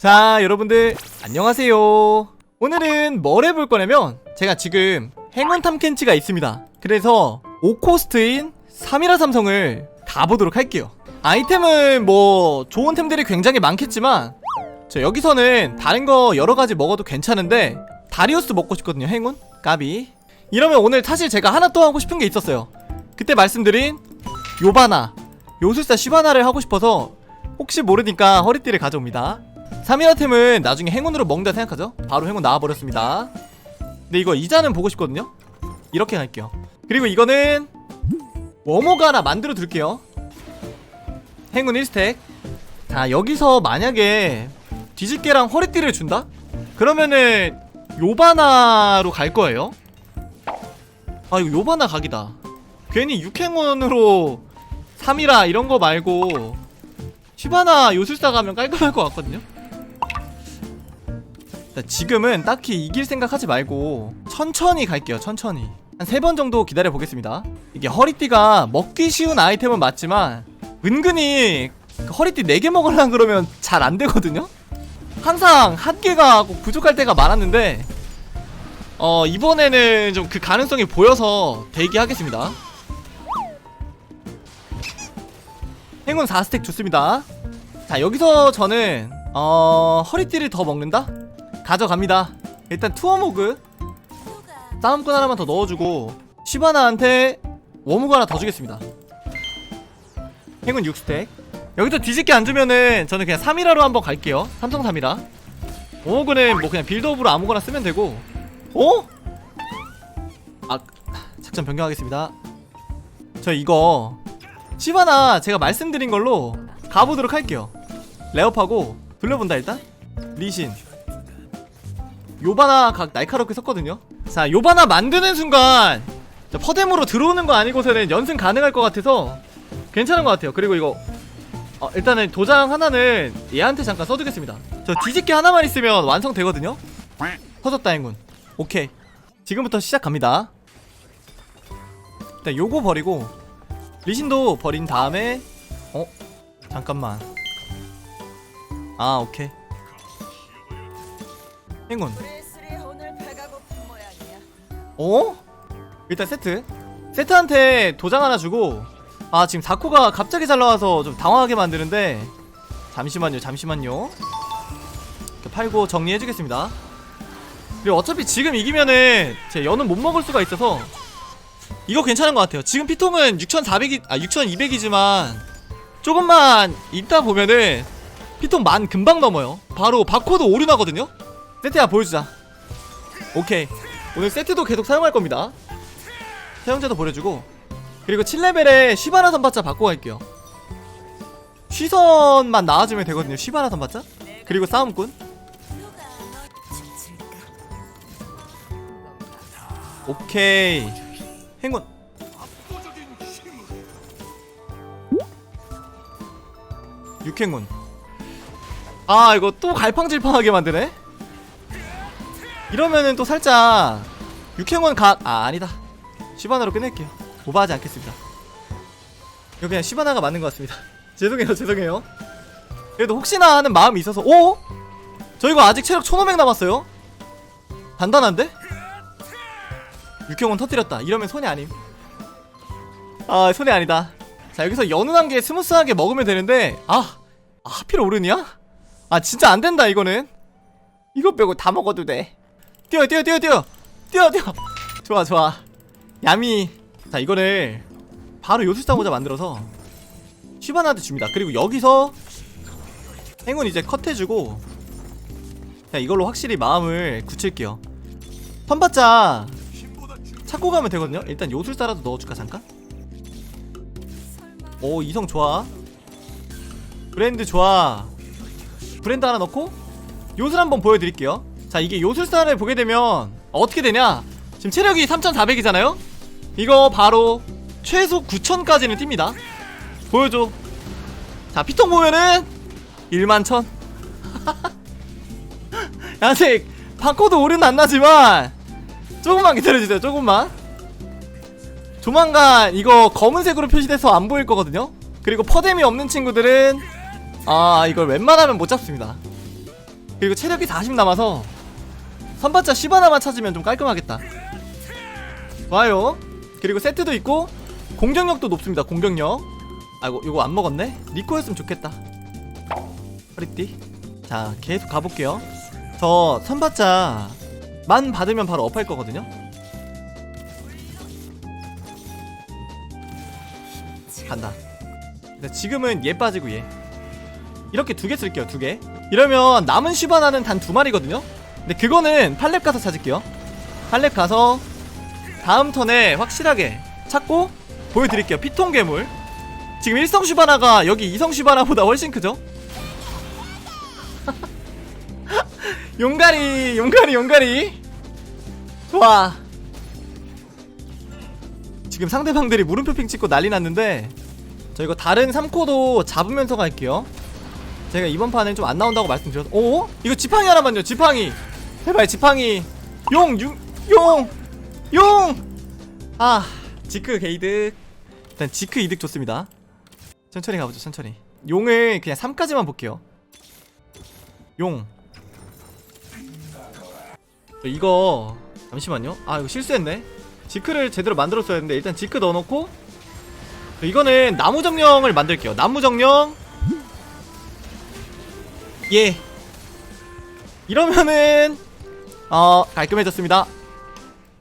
자, 여러분들 안녕하세요. 오늘은 뭘 해볼 거냐면 제가 지금 행운 탐켄치가 있습니다. 그래서 5코스트인 3이라 삼성을 가보도록 할게요. 아이템은 뭐 좋은 템들이 굉장히 많겠지만 저 여기서는 다른 거 여러 가지 먹어도 괜찮은데 다리우스 먹고 싶거든요. 행운 까비. 이러면 오늘 사실 제가 하나 또 하고 싶은 게 있었어요. 그때 말씀드린 요바나 요술사 시바나를 하고 싶어서 혹시 모르니까 허리띠를 가져옵니다. 3일아템은 나중에 행운으로 먹는다 생각하죠? 바로 행운 나와버렸습니다. 근데 이거 이자는 보고 싶거든요? 이렇게 갈게요. 그리고 이거는 워머가 하나 만들어 둘게요. 행운 1스택. 자, 여기서 만약에 뒤집개랑 허리띠를 준다? 그러면은 요바나로 갈 거예요. 아, 이거 요바나 각이다. 괜히 육행운으로 3이라 이런 거 말고 시바나 요술사 가면 깔끔할 것 같거든요. 일단 지금은 딱히 이길 생각 하지 말고 천천히 갈게요. 천천히 한 세 번 정도 기다려 보겠습니다. 이게 허리띠가 먹기 쉬운 아이템은 맞지만 은근히 그 허리띠 4개 먹으려 그러면 잘 안 되거든요. 항상 한 개가 꼭 부족할 때가 많았는데 어 이번에는 좀 그 가능성이 보여서 대기하겠습니다. 행운 4스택 좋습니다. 자 여기서 저는 어 허리띠를 더 먹는다? 가져갑니다. 일단 투어모그 싸움꾼 하나만 더 넣어주고 시바나한테 워무그 하나 더 주겠습니다. 행운 6스택. 여기서 뒤집게 안 주면은 저는 그냥 3이라로 한번 갈게요. 삼성 3이라. 워무그는 뭐 그냥 빌드업으로 아무거나 쓰면 되고. 어? 아 작전 변경하겠습니다. 저 이거 시바나 제가 말씀드린 걸로 가보도록 할게요. 레업하고 돌려본다 일단. 리신. 요바나 각 날카롭게 섰거든요. 자, 요바나 만드는 순간 자, 퍼뎀으로 들어오는 거 아니고서는 연승 가능할 것 같아서 괜찮은 것 같아요. 그리고 이거 어, 일단은 도장 하나는 얘한테 잠깐 써두겠습니다. 저 뒤집기 하나만 있으면 완성되거든요. 터졌다 행운. 오케이. 지금부터 시작합니다. 일단 요거 버리고 리신도 버린 다음에 어? 잠깐만 아 오케이 행운. 어? 일단 세트. 세트한테 도장 하나 주고 아 지금 사코가 갑자기 잘 나와서 좀 당황하게 만드는데. 잠시만요 잠시만요. 팔고 정리해주겠습니다. 그리고 어차피 지금 이기면은 제 연은 못 먹을 수가 있어서 이거 괜찮은 것 같아요. 지금 피통은 6400이 아 6200이지만 조금만 있다 보면은 피통 만 금방 넘어요. 바로 바코드 오류 나거든요 세트야 보여주자 오케이 오늘 세트도 계속 사용할 겁니다. 사용자도 보내주고 그리고 7레벨에 쉬바나 선받자 바꿔 갈게요. 쉬선만 나와주면 되거든요. 쉬바나 선받자. 그리고 싸움꾼. 오케이. 행운. 육행운. 아 이거 또 갈팡질팡하게 만드네. 이러면은 또 살짝 육행원 각 아 아니다. 시바나로 끝낼게요. 오버하지 않겠습니다. 이거 그냥 시바나가 맞는 것 같습니다. 죄송해요 죄송해요. 그래도 혹시나 하는 마음이 있어서 오? 저 이거 아직 체력 1500 남았어요? 단단한데? 육행원 터뜨렸다. 이러면 손해 아님. 아 손해 아니다. 자 여기서 연운한 게 스무스하게 먹으면 되는데 아, 아 하필 오른이야? 아 진짜 안 된다 이거는. 이거 빼고 다 먹어도 돼 뛰어 뛰어 뛰어 뛰어. 뛰어 뛰어. 좋아 좋아. 야미 자 이거를 바로 요술사 모자 만들어서 시바나한테 줍니다. 그리고 여기서 행운 이제 컷해주고 자 이걸로 확실히 마음을 굳힐게요. 턴받자. 찾고 가면 되거든요. 일단 요술사라도 넣어줄까 잠깐? 오 이성 좋아. 브랜드 좋아. 브랜드 하나 넣고 요술 한번 보여드릴게요 자 이게 요술사를 보게 되면 어떻게 되냐? 지금 체력이 3400이잖아요? 이거 바로 최소 9000까지는 뜁니다. 보여줘. 자 피통 보면은 1만 1000 아직 바코드 오류는 안 나지만 조금만 기다려주세요 조금만. 조만간 이거 검은색으로 표시돼서 안 보일 거거든요? 그리고 퍼뎀이 없는 친구들은 아 이걸 웬만하면 못 잡습니다. 그리고 체력이 40 남아서 선발자 시바나만 찾으면 좀 깔끔하겠다. 좋아요. 그리고 세트도 있고 공격력도 높습니다 공격력. 아이고 이거 안 먹었네? 니코였으면 좋겠다. 허리띠. 자 계속 가볼게요. 저 선발자 만 받으면 바로 업할 거거든요. 간다. 근데 지금은 얘 빠지고 얘. 이렇게 두 개 쓸게요 두개. 이러면 남은 시바나는 단 두 마리거든요 근데 그거는 팔렙 가서 찾을게요. 팔렙 가서 다음 턴에 확실하게 찾고 보여드릴게요. 피통 괴물. 지금 1성 슈바나가 여기 2성 슈바나보다 훨씬 크죠? 용가리 용가리 용가리. 좋아. 지금 상대방들이 물음표 핑 찍고 난리 났는데 저 이거 다른 3코도 잡으면서 갈게요. 제가 이번 판엔 좀 안 나온다고 말씀드렸 오? 이거 지팡이 하나만요 지팡이 제발 지팡이 용! 용! 용! 용! 아 지크 게이득 일단 지크 이득 좋습니다 천천히 가보죠 천천히 용을 그냥 3까지만 볼게요 용 이거 잠시만요 아 이거 실수했네 지크를 제대로 만들었어야 했는데 일단 지크 넣어놓고 이거는 나무 정령을 만들게요 나무 정령 예 이러면은 어 깔끔해졌습니다.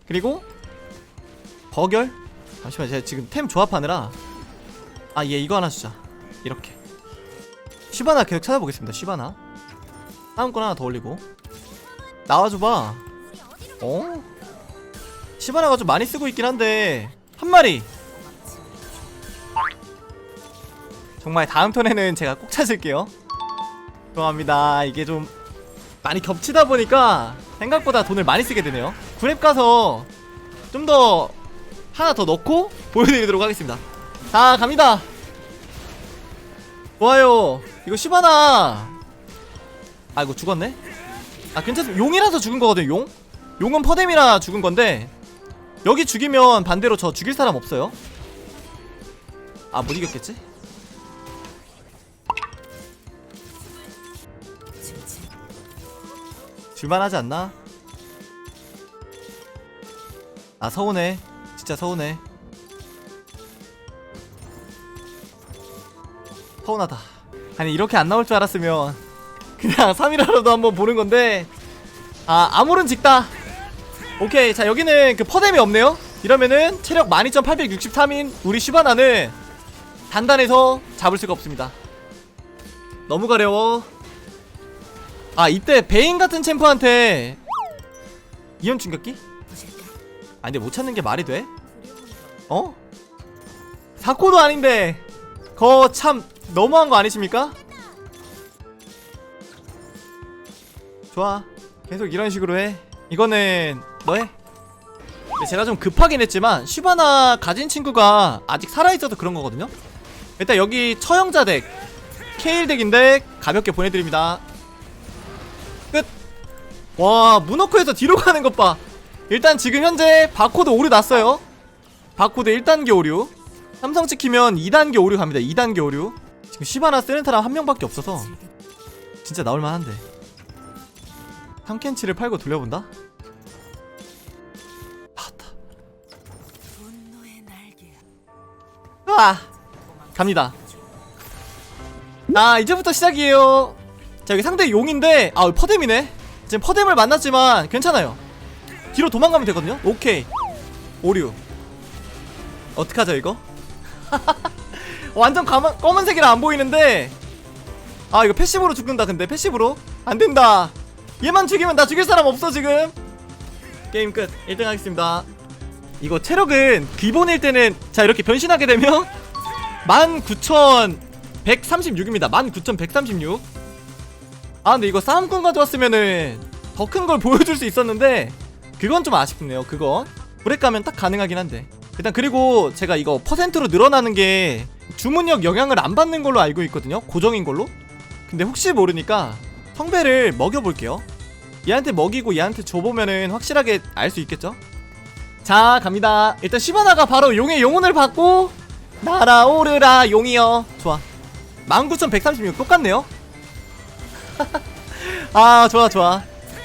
그리고 버결? 잠시만 제가 지금 템 조합하느라. 아 얘 이거 하나 주자. 이렇게. 쉬바나 계속 찾아보겠습니다 쉬바나. 다음 건 하나 더 올리고. 나와줘봐. 어? 시바나가 좀 많이 쓰고 있긴 한데 한 마리. 정말 다음 턴에는 제가 꼭 찾을게요. 죄송합니다. 이게 좀 많이 겹치다 보니까 생각보다 돈을 많이 쓰게 되네요. 구랩 가서 좀 더 하나 더 넣고 보여드리도록 하겠습니다. 자 갑니다. 좋아요. 이거 시바나. 아 이거 죽었네? 아 괜찮습니다. 용이라서 죽은 거거든요 용? 용은 퍼뎀이라 죽은 건데 여기 죽이면 반대로 저 죽일 사람 없어요? 아 못 이겼겠지? 줄만하지 않나? 아 서운해. 진짜 서운해. 서운하다. 아니 이렇게 안 나올 줄 알았으면 그냥 3일하라도 한번 보는 건데. 아 아무른 직다. 오케이 자 여기는 그 퍼뎀이 없네요. 이러면은 체력 12,863인 우리 슈바나는 단단해서 잡을 수가 없습니다. 너무 가려워 아 이때 베인 같은 챔프한테 이연 충격기? 아 근데 못 찾는 게 말이 돼? 어? 사코도 아닌데 거 참 너무한 거 아니십니까? 좋아 계속 이런 식으로 해 이거는 근데 제가 좀 급하긴 했지만 슈바나 가진 친구가 아직 살아있어서 그런 거거든요 일단 여기 처형자 덱 케일 덱인데 가볍게 보내드립니다 끝! 와 문어크에서 뒤로 가는 것 봐. 일단 지금 현재 바코드 오류 났어요. 바코드 1단계 오류. 삼성 찍히면 2단계 오류 갑니다. 2단계 오류. 지금 시바나 사람 한 명밖에 없어서 진짜 나올만한데. 탐켄치를 팔고 돌려본다? 봤다. 아 갑니다. 아 이제부터 시작이에요. 자 여기 상대 용인데 아 퍼뎀이네 지금 퍼뎀을 만났지만 괜찮아요. 뒤로 도망가면 되거든요? 오케이. 오류. 어떡하죠 이거? 완전 가만, 검은색이라 안 보이는데. 아 이거 패시브로 죽는다 근데. 패시브로? 안된다. 얘만 죽이면 나 죽일 사람 없어 지금. 게임 끝. 1등 하겠습니다. 이거 체력은 기본일 때는 자 이렇게 변신하게 되면 19,136입니다. 19,136 아 근데 이거 싸움꾼 가져왔으면은 더 큰 걸 보여줄 수 있었는데 그건 좀 아쉽네요 그건. 브렉 가면 딱 가능하긴 한데. 일단 그리고 제가 이거 퍼센트로 늘어나는 게 주문력 영향을 안 받는 걸로 알고 있거든요 고정인 걸로. 근데 혹시 모르니까 성배를 먹여볼게요. 얘한테 먹이고 얘한테 줘보면은 확실하게 알 수 있겠죠? 자 갑니다. 일단 시바나가 바로 용의 영혼을 받고 날아오르라 용이여. 좋아. 19,136 똑같네요 아 좋아 좋아.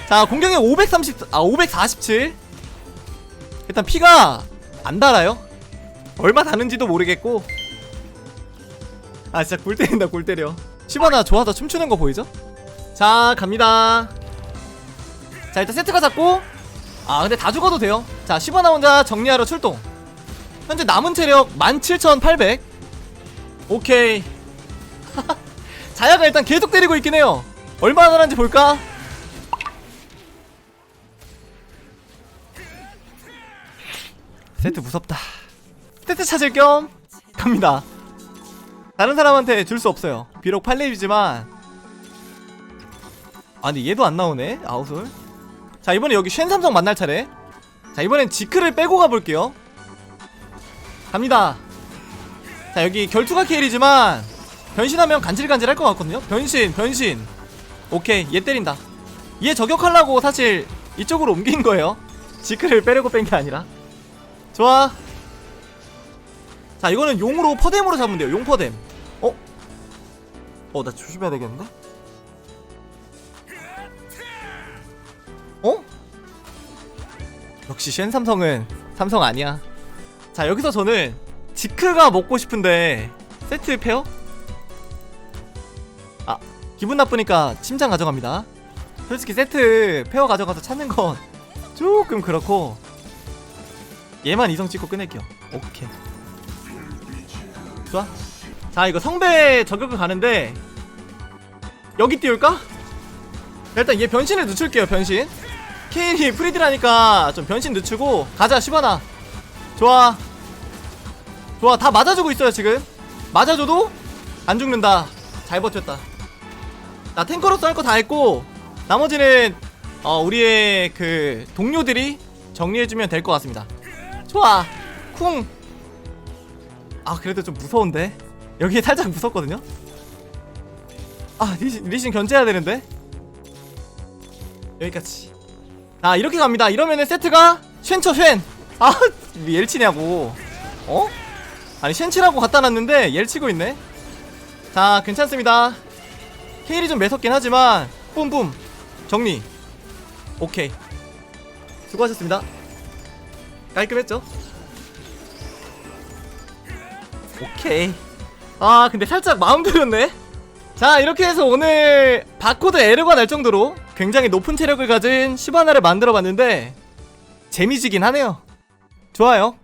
자 공격력 530, 아 547 일단 피가 안 달아요. 얼마 다는지도 모르겠고. 아 진짜 골 때린다 골 때려. 시바나 좋아서 춤추는 거 보이죠? 자 갑니다. 자 일단 세트가 잡고. 아 근데 다 죽어도 돼요. 자 시바나 혼자 정리하러 출동. 현재 남은 체력 17,800 오케이. 자야가 일단 계속 때리고 있긴 해요 얼마나 하는지 볼까? 세트 무섭다. 세트 찾을 겸 갑니다. 다른 사람한테 줄 수 없어요. 비록 8렙이지만. 아니 얘도 안 나오네? 아웃솔? 자 이번에 여기 쉔 삼성 만날 차례. 자 이번엔 지크를 빼고 가볼게요. 갑니다. 자 여기 결투가 케일이지만 변신하면 간질간질 할 것 같거든요. 변신 변신 오케이 얘 때린다 얘 저격하려고 사실 이쪽으로 옮긴 거예요 지크를 빼려고 뺀 게 아니라 좋아 자 이거는 용으로 퍼뎀으로 잡으면 돼요 용 퍼뎀 어? 어 나 조심해야 되겠는데? 어? 역시 쉔 삼성은 삼성 아니야 자 여기서 저는 지크가 먹고 싶은데 세트 페어? 아 기분 나쁘니까 침장 가져갑니다. 솔직히 세트 페어 가져가서 찾는 건 조금 그렇고 얘만 이성 찍고 끝낼게요. 오케이. 좋아. 자 이거 성배 저격을 가는데 여기 띄울까? 일단 얘 변신을 늦출게요 변신. 케인이 프리드라니까 좀 변신 늦추고 가자 시바나. 좋아. 좋아 다 맞아주고 있어요 지금. 맞아줘도 안 죽는다. 잘 버텼다 나 탱커로서 할 거 다 했고 나머지는 어, 우리의 그 동료들이 정리해주면 될 것 같습니다. 좋아. 쿵. 아 그래도 좀 무서운데? 여기 살짝 무섭거든요? 아 리신, 리신 견제해야 되는데? 여기까지. 아 이렇게 갑니다. 이러면은 세트가 쉔쳐 쉔아 옐치냐고. 어? 아니 쉔치라고 갖다 놨는데 옐 치고 있네? 자 괜찮습니다 케일이 좀 매섭긴 하지만 뿜뿜. 정리. 오케이. 수고하셨습니다. 깔끔했죠? 오케이. 아 근데 살짝 마음 졸였네. 자 이렇게 해서 오늘 바코드 에러가 날 정도로 굉장히 높은 체력을 가진 시바나를 만들어 봤는데 재미지긴 하네요. 좋아요